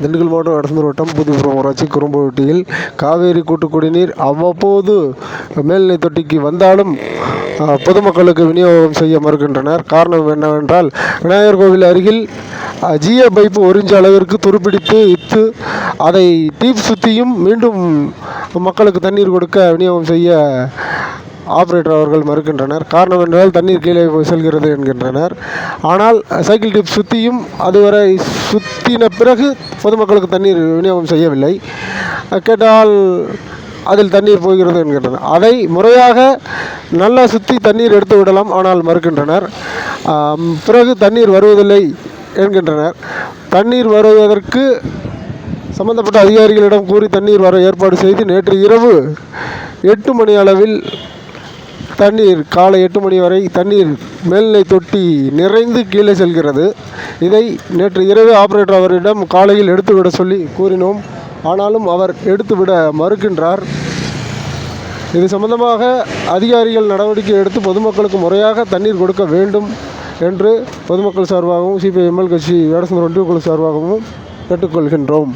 திண்டுக்கல் மாவட்டம் எடசந்தூர் வட்டம் புதுப்புறம் ஊராட்சி குறும்பொட்டியில் காவேரி கூட்டு குடிநீர் அவ்வப்போது மேல்நிலை தொட்டிக்கு வந்தாலும் பொதுமக்களுக்கு விநியோகம் செய்ய மறுக்கின்றனர். காரணம் என்னவென்றால் விநாயகர் கோவில் அருகில் அஹ், ஜியோ பைப்பு ஒரிஞ்ச அளவிற்கு துருப்பிடித்து இத்து அதை டீப் சுற்றியும் மீண்டும் மக்களுக்கு தண்ணீர் கொடுக்க விநியோகம் செய்ய ஆப்ரேட்டர் அவர்கள் மறுக்கின்றனர். காரணம் என்றால் தண்ணீர் கீழே போய் செல்கிறது என்கின்றனர். ஆனால் சைக்கிள் டிப் சுற்றியும் அதுவரை சுற்றின பிறகு பொதுமக்களுக்கு தண்ணீர் விநியோகம் செய்யவில்லை. கேட்டால் அதில் தண்ணீர் போகிறது என்கின்றனர். அதை முறையாக நல்லா சுற்றி தண்ணீர் எடுத்து விடலாம் ஆனால் மறுக்கின்றனர். பிறகு தண்ணீர் வருவதில்லை என்கின்றனர். தண்ணீர் வருவதற்கு சம்பந்தப்பட்ட அதிகாரிகளிடம் கூறி தண்ணீர் வர ஏற்பாடு செய்து நேற்று இரவு எட்டு மணி அளவில் தண்ணீர் காலை எட்டு மணி வரை தண்ணீர் மேல்நிலை தொட்டி நிறைந்து கீழே செல்கிறது. இதை நேற்று இரவு ஆபரேட்டர் அவரிடம் காலையில் எடுத்துவிட சொல்லி கூறினோம். ஆனாலும் அவர் எடுத்துவிட மறுக்கின்றார். இது சம்பந்தமாக அதிகாரிகள் நடவடிக்கை எடுத்து பொதுமக்களுக்கு முறையாக தண்ணீர் கொடுக்க வேண்டும் என்று பொதுமக்கள் சார்பாகவும் சிபிஐ எம்எல் கட்சி வேடசந்தர் ஒன்றிய குழு சார்பாகவும் கேட்டுக்கொள்கின்றோம்.